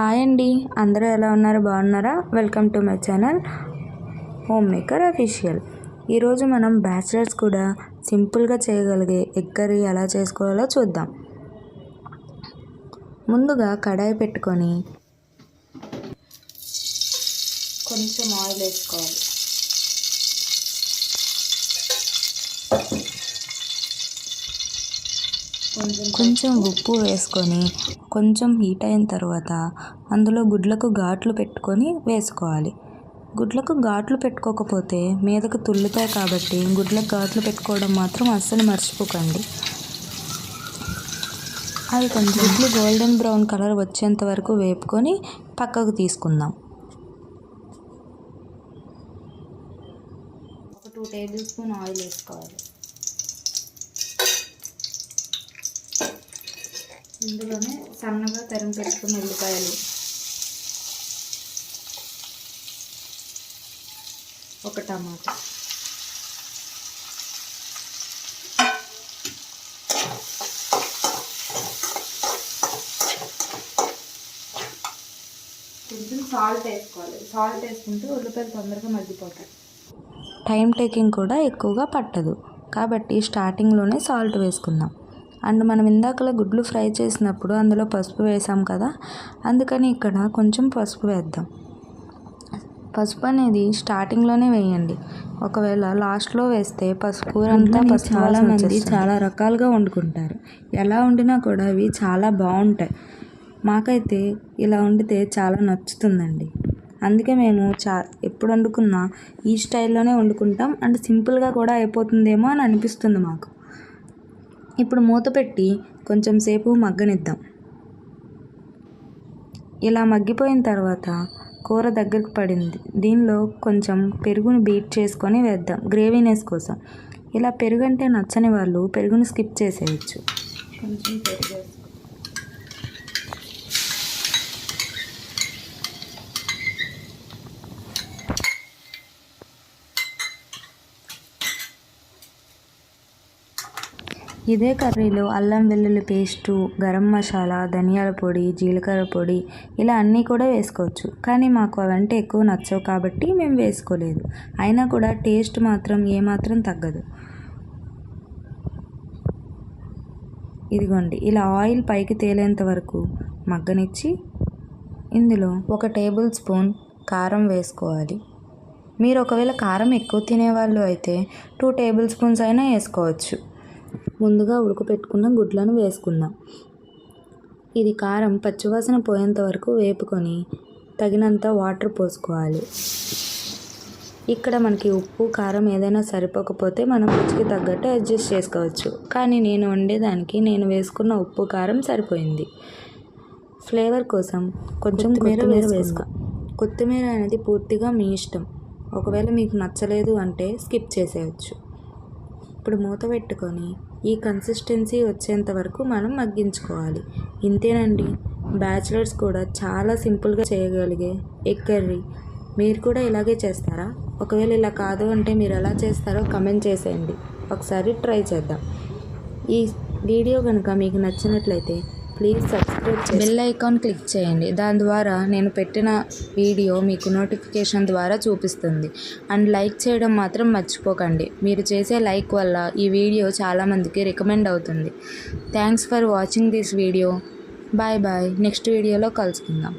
Hi అండి. అందరూ ఎలా ఉన్నారు? బాగున్నారా? Welcome to my channel home maker official ఈరోజు మనం బ్యాచిలర్స్ కూడా సింపుల్గా చేయగలిగే ఎగ్ కర్రీ ఎలా చేసుకోవాలో చూద్దాం. ముందుగా కడాయి పెట్టుకొని కొంచెం ఆయిల్ వేసుకోవాలి. కొంచెం ఉప్పు వేసుకొని కొంచెం హీట్ అయిన తర్వాత అందులో గుడ్లకు ఘాట్లు పెట్టుకొని వేసుకోవాలి. గుడ్లకు ఘాట్లు పెట్టుకోకపోతే మీదకు తుల్లుతాయి కాబట్టి గుడ్లకు ఘాట్లు పెట్టుకోవడం మాత్రం అస్సలు మర్చిపోకండి. అవి కొంచెం గుడ్లు గోల్డెన్ బ్రౌన్ కలర్ వచ్చేంత వరకు వేపుకొని పక్కకు తీసుకుందాం. ఒక టూ టేబుల్ స్పూన్ ఆయిల్ వేసుకోవాలి. ఇందులోనే సన్నగా తరిమి పెట్టుకున్న ఉల్లిపాయలు. ఒక టమాటా. కొంచెం సాల్ట్ వేసుకోవాలి. సాల్ట్ వేసుకుంటే ఉల్లిపాయలు తొందరగా మగ్గిపోతాయి. టైం టేకింగ్ కూడా ఎక్కువగా పట్టదు. కాబట్టి స్టార్టింగ్లోనే సాల్ట్ వేసుకుందాం. అండ్ మనం ఇందాకలా గుడ్లు ఫ్రై చేసినప్పుడు అందులో పసుపు వేసాం కదా అందుకని ఇక్కడ కొంచెం పసుపు వేద్దాం. పసుపు అనేది స్టార్టింగ్లోనే వేయండి. ఒకవేళ లాస్ట్లో వేస్తే పసుపు కూర అంతా చాలా మంది చాలా రకాలుగా వండుకుంటారు. ఎలా వండినా కూడా అవి చాలా బాగుంటాయి. మాకైతే ఇలా వండితే చాలా నచ్చుతుందండి. అందుకే మేము చా ఎప్పుడు వండుకున్నా ఈ స్టైల్లోనే వండుకుంటాం. అండ్ సింపుల్గా కూడా అయిపోతుందేమో అని అనిపిస్తుంది మాకు. ఇప్పుడు మూత పెట్టి కొంచెం సేపు మగ్గనిద్దాం. ఇలా మగ్గిపోయిన తర్వాత కూర దగ్గరకు పడింది. దీనిలో కొంచెం పెరుగుని బీట్ చేసుకొని వేద్దాం గ్రేవీనెస్ కోసం. ఇలా పెరుగు అంటే నచ్చని వాళ్ళు పెరుగుని స్కిప్ చేసేయచ్చు. కొంచెం పెరుగు ఇదే కర్రీలో అల్లం వెల్లుల్లి పేస్టు గరం మసాలా ధనియాల పొడి జీలకర్ర పొడి ఇలా అన్నీ కూడా వేసుకోవచ్చు. కానీ మాకు అవంటే ఎక్కువ నచ్చవు కాబట్టి మేము వేసుకోలేదు. అయినా కూడా టేస్ట్ మాత్రం ఏమాత్రం తగ్గదు. ఇదిగోండి ఇలా ఆయిల్ పైకి తేలేంత వరకు మగ్గనిచ్చి ఇందులో ఒక టేబుల్ స్పూన్ కారం వేసుకోవాలి. మీరు ఒకవేళ కారం ఎక్కువ తినేవాళ్ళు అయితే టూ టేబుల్ స్పూన్స్ అయినా వేసుకోవచ్చు. ముందుగా ఉడకపెట్టుకున్న గుడ్లను వేసుకుందాం. ఇది కారం పచ్చివాసన పోయేంత వరకు వేపుకొని తగినంత వాటర్ పోసుకోవాలి. ఇక్కడ మనకి ఉప్పు కారం ఏదైనా సరిపోకపోతే మనం రుచికి తగ్గట్టు అడ్జస్ట్ చేసుకోవచ్చు. కానీ నేను వండేదానికి నేను వేసుకున్న ఉప్పు కారం సరిపోయింది. ఫ్లేవర్ కోసం కొంచెం కొత్తిమీర వేసుకో. కొత్తిమీర అనేది పూర్తిగా మీ ఇష్టం. ఒకవేళ మీకు నచ్చలేదు అంటే స్కిప్ చేసేయచ్చు. ఇప్పుడు మూత పెట్టుకొని ఈ కన్సిస్టెన్సీ వచ్చేంత వరకు మనం మగ్గించుకోవాలి. ఇంతేనండి. బ్యాచిలర్స్ కూడా చాలా సింపుల్గా చేయగలిగే ఎగ్ కర్రీ. మీరు కూడా ఇలాగే చేస్తారా? ఒకవేళ ఇలా కాదు అంటే మీరు ఎలా చేస్తారో కమెంట్ చేసేయండి. ఒకసారి ట్రై చేద్దాం. ఈ వీడియో కనుక మీకు నచ్చినట్లయితే please subscribe bell icon click చేయండి. దాని ద్వారా నేను పెట్టిన వీడియో మీకు నోటిఫికేషన్ ద్వారా చూపిస్తుంది. అండ్ లైక్ చేయడం మాత్రం మర్చిపోకండి. మీరు చేసే లైక్ వల్ల ఈ వీడియో చాలామందికి రికమెండ్ అవుతుంది. Thanks for watching this video. Bye bye. Next వీడియోలో కలుసుకుందాం.